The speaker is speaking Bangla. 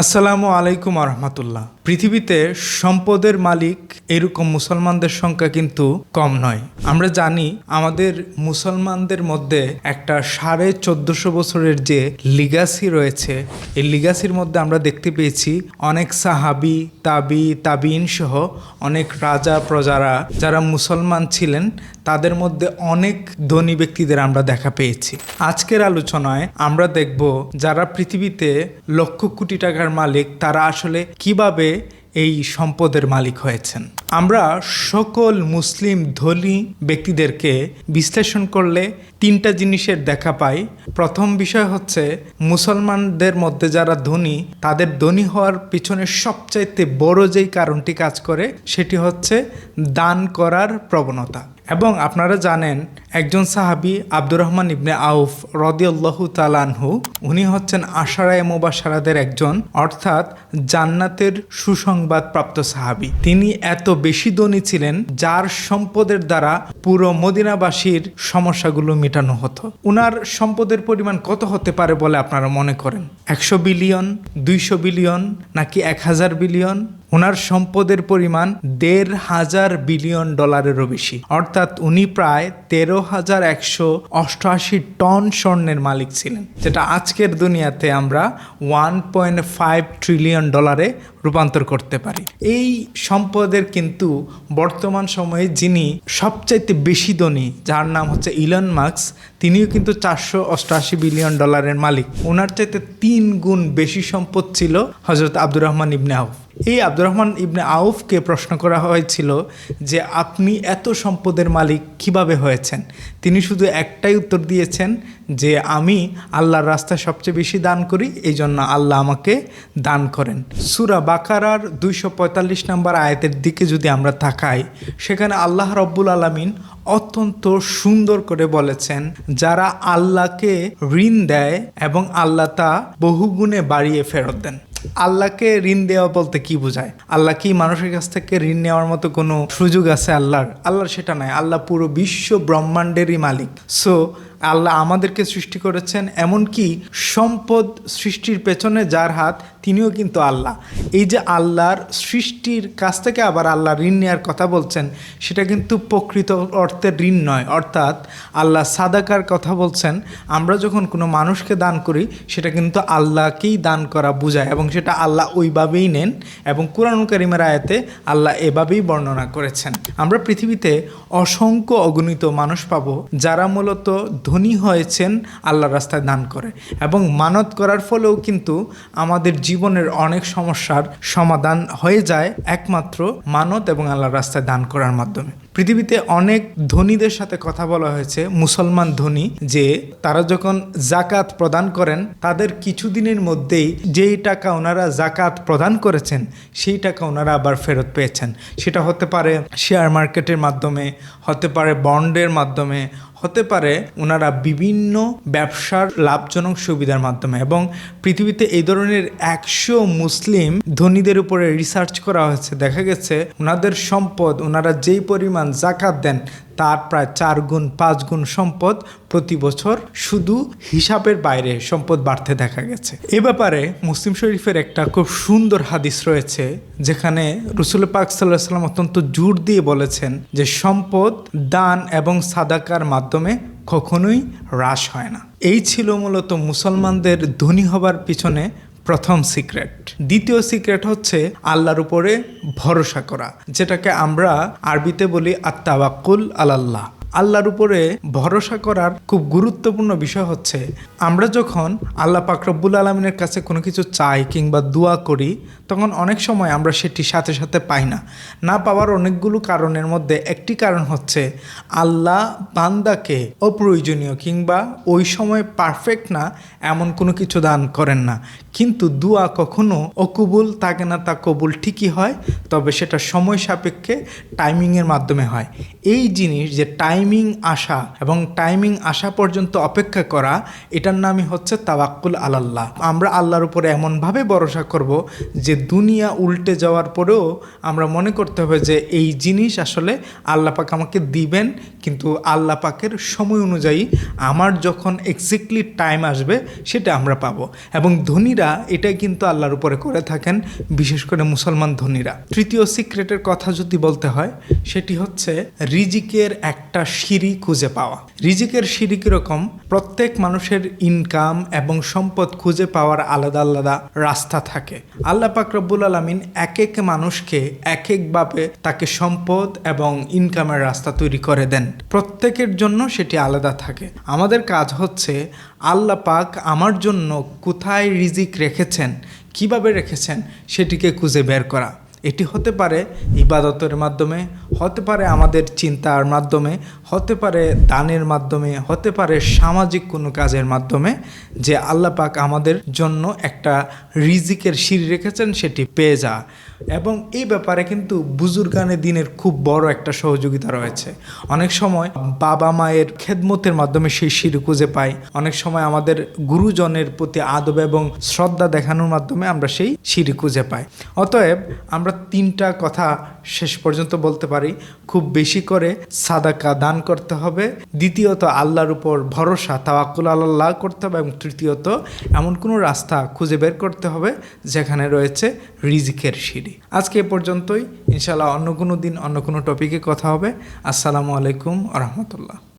আসসালামু আলাইকুম রহমতুল্লাহ পৃথিবীতে সম্পদের মালিক এরকম মুসলমানদের সংখ্যা কিন্তু কম নয়। আমরা জানি আমাদের মুসলমানদের মধ্যে একটা সাড়ে চোদ্দশো বছরের যে লিগাসি রয়েছে, এই লিগাসির মধ্যে আমরা দেখতে পেয়েছি অনেক সাহাবি, তাবি তাবিন সহ অনেক রাজা প্রজারা যারা মুসলমান ছিলেন তাদের মধ্যে অনেক ধনী ব্যক্তিদের আমরা দেখা পেয়েছি। আজকের আলোচনায় আমরা দেখব যারা পৃথিবীতে লক্ষ কোটি টাকার মালিক, তারা আসলে কীভাবে এই সম্পদের মালিক হয়েছেন। আমরা সকল মুসলিম ধনী ব্যক্তিদেরকে বিশ্লেষণ করলে তিনটা জিনিসের দেখা পাই। প্রথম বিষয় হচ্ছে, মুসলমানদের মধ্যে যারা ধনী, তাদের ধনী হওয়ার পিছনে সবচাইতে বড় যেই কারণটি কাজ করে, সেটি হচ্ছে দান করার প্রবণতা। এবং আপনারা জানেন, একজন সাহাবি আব্দুর রহমান ইবনে আউফ রদিউল্লাহু তালানহু উনি হচ্ছেন আশারায় মোবাসারাদের একজন, অর্থাৎ জান্নাতের সুসংবাদ প্রাপ্ত সাহাবি। তিনি এত বেশি ধনী ছিলেন, যার সম্পদের দ্বারা পুরো মদিনাবাসীর সমস্যাগুলো মেটানো হতো। উনার সম্পদের পরিমাণ কত হতে পারে বলে আপনারা মনে করেন? একশো বিলিয়ন, দুইশো বিলিয়ন, নাকি এক হাজার বিলিয়ন? ওনার সম্পদের পরিমাণ দেড় হাজার বিলিয়ন ডলারেরও বেশি। অর্থাৎ উনি প্রায় তেরো হাজার একশো অষ্টআশি টন স্বর্ণের মালিক ছিলেন, যেটা আজকের দুনিয়াতে আমরা ওয়ান পয়েন্ট ফাইভ ট্রিলিয়ন ডলারে রূপান্তর করতে পারি। এই সম্পদের কিন্তু বর্তমান সময়ে যিনি সবচাইতে বেশি ধনী যার নাম হচ্ছে ইলন মার্কস তিনিও কিন্তু চারশো অষ্টআশি বিলিয়ন ডলারের মালিক। ওনার চাইতে তিন গুণ বেশি সম্পদ ছিল হজরত আব্দুর রহমান ইবনে আউফ। এই আব্দুর রহমান ইবনে আউফকে প্রশ্ন করা হয়েছিল যে, আপনি এত সম্পদের মালিক কীভাবে হয়েছেন? তিনি শুধু একটাই উত্তর দিয়েছেন যে, আমি আল্লাহর রাস্তায় সবচেয়ে বেশি দান করি এই জন্য আল্লাহ আমাকে দান করেন। সুরা বাকারার দুইশো পঁয়তাল্লিশ নম্বর আয়াতের দিকে যদি আমরা তাকাই, সেখানে আল্লাহ রব্বুল আলমিন অত্যন্ত সুন্দর করে বলেছেন, যারা আল্লাহকে ঋণ দেয় এবং আল্লাহ তা বহুগুণে বাড়িয়ে ফেরত দেন। আল্লাহকে ঋণ দেওয়া বলতে কি বোঝায়? আল্লাহ কি মানুষের কাছ থেকে ঋণ নেওয়ার মতো কোনো সুযোগ আছে আল্লাহর? আল্লাহর সেটা নয় আল্লাহ পুরো বিশ্ব ব্রহ্মাণ্ডেরই মালিক। সো আল্লাহ আমাদেরকে সৃষ্টি করেছেন, এমনকি সম্পদ সৃষ্টির পেছনে যার হাত, তিনিও কিন্তু আল্লাহ। এই যে আল্লাহর সৃষ্টির কাছ থেকে আবার আল্লাহ ঋণ নেওয়ার কথা বলছেন, সেটা কিন্তু প্রকৃত অর্থের ঋণ নয়। অর্থাৎ আল্লাহ সাদাকার কথা বলছেন, আমরা যখন কোনো মানুষকে দান করি, সেটা কিন্তু আল্লাহকেই দান করা বোঝায় এবং সেটা আল্লাহ ওইভাবেই নেন এবং কোরআন কারিমের আয়াতে আল্লাহ এভাবেই বর্ণনা করেছেন। আমরা পৃথিবীতে অসংখ্য অগণিত মানুষ পাব, যারা মূলত ধনী হয়েছেন আল্লাহর রাস্তায় দান করে। এবং মানত করার ফলেও কিন্তু আমাদের জীবনের অনেক সমস্যার সমাধান হয়ে যায় একমাত্র মানত এবং আল্লাহর রাস্তায় দান করার মাধ্যমে। পৃথিবীতে অনেক ধনীদের সাথে কথা বলা হয়েছে, মুসলমান ধনী, যে তারা যখন জাকাত প্রদান করেন, তাদের কিছুদিনের মধ্যেই যেই টাকা ওনারা জাকাত প্রদান করেছেন, সেই টাকা ওনারা আবার ফেরত পেয়েছেন। সেটা হতে পারে শেয়ার মার্কেটের মাধ্যমে, হতে পারে বন্ডের মাধ্যমে হতে পারে ওনারা বিভিন্ন ব্যবসার লাভজনক সুবিধার মাধ্যমে এবং পৃথিবীতে এই ধরনের একশো মুসলিম ধনীদের উপরে রিসার্চ করা হয়েছে। দেখা গেছে ওনাদের সম্পদ, ওনারা যেই পরিমাণ জাকাত দেন তার প্রায় চার গুণ, পাঁচ গুণ সম্পদ প্রতি বছর শুধু হিসাবের বাইরে সম্পদ বাড়তে দেখা গেছে। এ ব্যাপারে মুসলিম শরীফের একটা খুব সুন্দর হাদিস রয়েছে, যেখানে রসুল পাক সাল্লাহ সাল্লাম অত্যন্ত জোর দিয়ে বলেছেন যে সম্পদ, দান এবং সাদাকার মাধ্যমে কখনোই হ্রাস হয় না। এই ছিল মূলত মুসলমানদের ধনী হবার পিছনে প্রথম সিক্রেট। দ্বিতীয় সিক্রেট হচ্ছে আল্লাহর উপরে ভরসা করা, যেটাকে আমরা আরবিতে বলি আত্মাবাক্কুল আলাল্লাহ। আল্লাহর উপরে ভরসা করার খুব গুরুত্বপূর্ণ বিষয় হচ্ছে, আমরা যখন আল্লাহ পাকরব্বুল আলমিনের কাছে কোনো কিছু চাই কিংবা দোয়া করি, তখন অনেক সময় আমরা সেটি সাথে সাথে পাই না। না পাওয়ার অনেকগুলো কারণের মধ্যে একটি কারণ হচ্ছে, আল্লাহ বান্দাকে অপ্রয়োজনীয় কিংবা ওই সময় পারফেক্ট না, এমন কোনো কিছু দান করেন না। কিন্তু দোয়া কখনো অকবুল থাকে না তা কবুল ঠিকই হয়, তবে সেটা সময় সাপেক্ষে টাইমিংয়ের মাধ্যমে হয়। এই জিনিস যে টাইম টাইমিং আসা এবং টাইমিং আসা পর্যন্ত অপেক্ষা করা, এটার নামই হচ্ছে তাওয়াক্কুল আলাল্লাহ। আমরা আল্লাহর উপরে এমনভাবে ভরসা করব যে দুনিয়া উল্টে যাওয়ার পরেও আমরা মনে করতে হবে যে এই জিনিস আসলে আল্লাহ পাক আমাকে দিবেন, কিন্তু আল্লাহ পাকের সময় অনুযায়ী আমার যখন এক্স্যাক্টলি টাইম আসবে সেটা আমরা পাবো। এবং ধনীরা এটাই কিন্তু আল্লাহর উপরে করে থাকেন, বিশেষ করে মুসলমান ধনীরা। তৃতীয় সিক্রেটের কথা যদি বলতে হয়, সেটি হচ্ছে রিজিকের একটা সিঁড়ি খুঁজে পাওয়া। রিজিকের সিঁড়ি কীরকম? প্রত্যেক মানুষের ইনকাম এবং সম্পদ খুঁজে পাওয়ার আলাদা আলাদা রাস্তা থাকে। আল্লাহ পাক রব্বুল আলমিন এক এক মানুষকে এক একভাবে তাকে সম্পদ এবং ইনকামের রাস্তা তৈরি করে দেন। প্রত্যেকের জন্য সেটি আলাদা থাকে। আমাদের কাজ হচ্ছে, আল্লাহ পাক আমার জন্য কোথায় রিজিক রেখেছেন, কীভাবে রেখেছেন, সেটিকে খুঁজে বের করা। এটি হতে পারে ইবাদতের মাধ্যমে, হতে পারে আমাদের চিন্তার মাধ্যমে, হতে পারে দানের মাধ্যমে, হতে পারে সামাজিক কোনো কাজের মাধ্যমে যে আল্লাপাক আমাদের জন্য একটা রিজিকের সিঁড়ি রেখেছেন, সেটি পেয়ে যা। এবং এই ব্যাপারে কিন্তু বুজুর্গানে দিনের খুব বড় একটা সহযোগিতা রয়েছে। অনেক সময় বাবা মায়ের খেদমতের মাধ্যমে সেই শির খুঁজে পাই। অনেক সময় আমাদের গুরুজনের প্রতি আদব এবং শ্রদ্ধা দেখানোর মাধ্যমে আমরা সেই শির খুঁজে পাই। অতএব আমরা তিনটা কথা শেষ পর্যন্ত বলতে পারি, খুব বেশি করে সাদাকা দান করতে হবে। দ্বিতীয়ত, আল্লাহর উপর ভরসা, তাওয়াক্কুল আল্লাহ করতে হবে এবং তৃতীয়ত, এমন কোনো রাস্তা খুঁজে বের করতে হবে যেখানে রয়েছে রিজিকের সিঁড়ি। আজকে এ পর্যন্তই। ইনশাল্লাহ অন্য কোনো দিন, অন্য কোনো টপিকে কথা হবে। আসসালামু আলাইকুম রহমতুল্লাহ।